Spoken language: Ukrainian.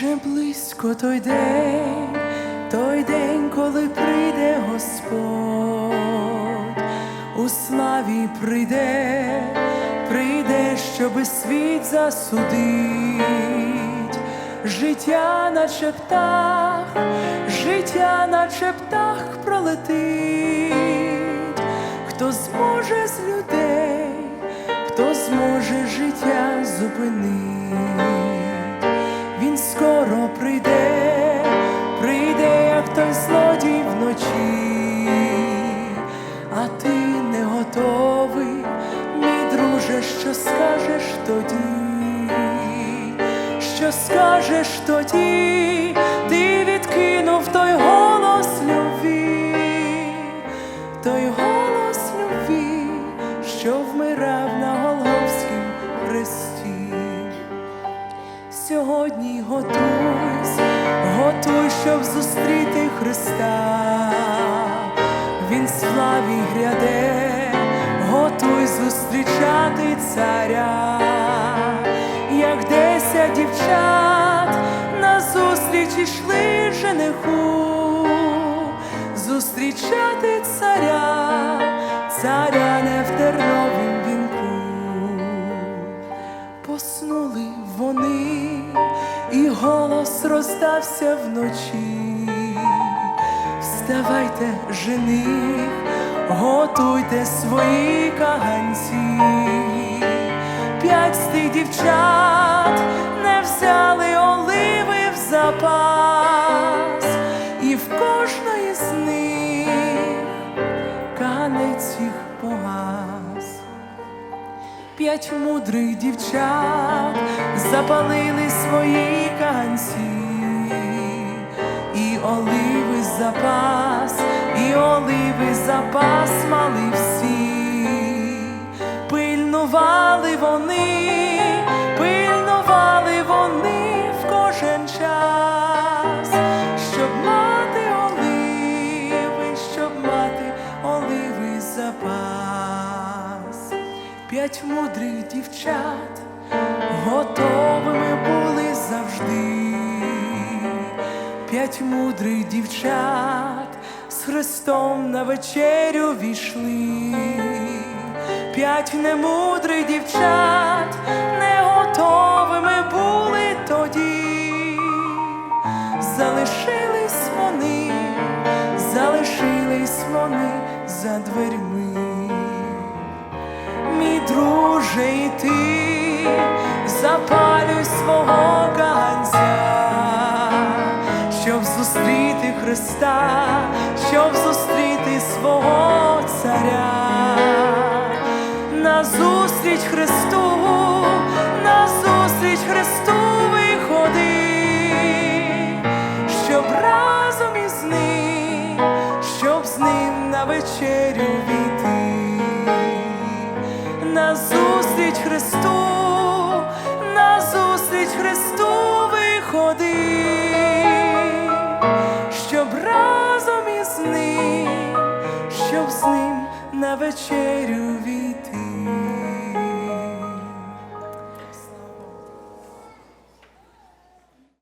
Вже близько той день, той день, коли прийде Господь, у славі прийде, прийде, щоби світ засудить, життя наче птах, життя наче птах пролетить, хто зможе з людей, хто зможе життя зупинить. Що скажеш тоді, що скажеш тоді, ти відкинув той голос любві, той голос любві, що вмирав на Голгофськім хресті. Сьогодні готуйся, готуй, щоб зустріти Христа. Він славі гряде, готуй зустрічати царя, як десять дівчат на зустріч ішли жениху, зустрічати царя, царя не в терновім вінку. Поснули вони, і голос роздався вночі. Вставайте, жених, готуйте свої каганці. П'ять з тих дівчат не взяли оливи в запас, і в кожної з них канець їх погас. П'ять мудрих дівчат запалили свої канці, і оливи запас, і оливи запас мали всі, пильнували вони, пильнували вони в кожен час, щоб мати оливи, щоб мати оливи запас. П'ять мудрих дівчат готовими були завжди. П'ять мудрих дівчат з Христом на вечерю війшли. П'ять немудрих дівчат не готовими були тоді. Залишились вони, залишились вони за дверьми мій друже, і ти запалюй свого ганця, щоб зустріти Христа, щоб зустріти свого царя, на зустріч Христу, на зустріч Христу виходи, щоб разом із ним, щоб з ним на вечерю війти. На зустріч Христу, на вечерю війти.